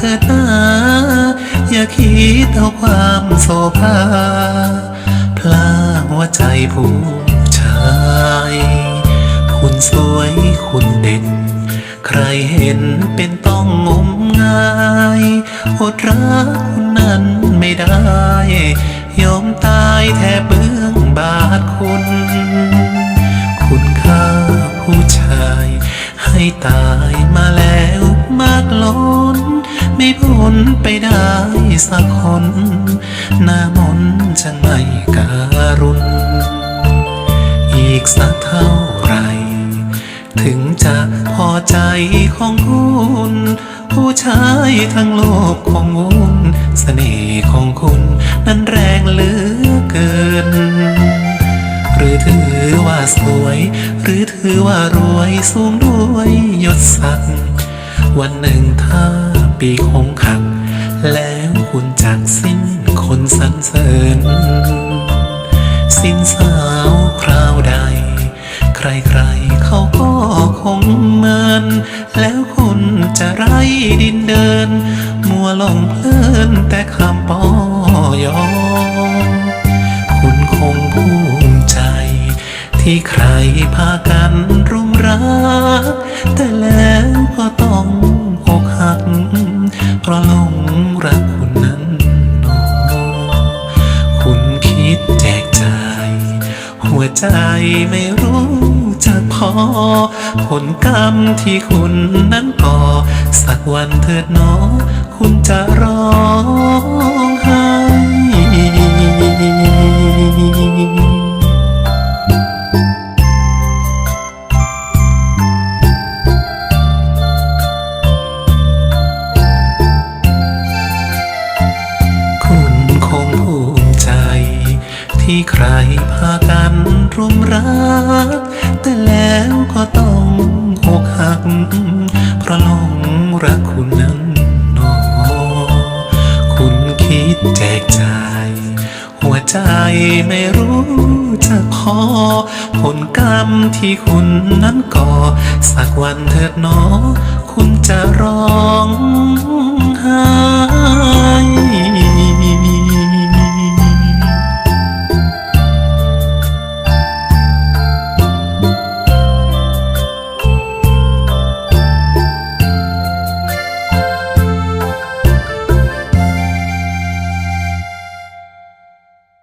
ธอตาอย่าคิดเอาความโศภาพลาหัวใจผู้ชาย คุณสวยคุณเด่น ใครเห็นเป็นต้องงมงายอดรักคุณนั้นไม่ได้ ยอมตายแทบเบื้องบาทคุณ คุณค่าผู้ชาย ให้ตายมาแล้วมากล้น ไม่พ้นไปได้สักคนหน้ามนจะไม่การุณอีกสักเท่าไร ถึงจะพอใจของคุณผู้ชายทั้งโลกของวุ่นเสน่ห์ของคุณนั้นแรงเหลือเกิน หรือถือว่าสวย หรือถือว่ารวยสูงด้วยยศศักดิ์วันหนึ่งถ้า ปีคงขัก แล้วคุณจากสิ้นคนสรรเสริญ สิ้นสาวคราวใด ใครๆเขาก็คงเมิน แล้วคุณจะไรดินเดิน มัวหลงเพลินแต่คำปอยอคุณคงภูมิใจ ที่ใครพากัน รู้จักพอ ผลกรรมที่คุณนั้นก่อ สักวันเถิดหนอ คุณจะร้องไห้ ที่ใครพากันรุมรัก แต่แล้วก็ต้องอกหัก เพราะหลงรักคุณนั้นหนอ คุณคิดแจกจ่าย หัวใจไม่รู้จะพอ ผลกรรมที่คุณนั้นก่อ สักวันเถิดหนอ คุณจะร้องไห้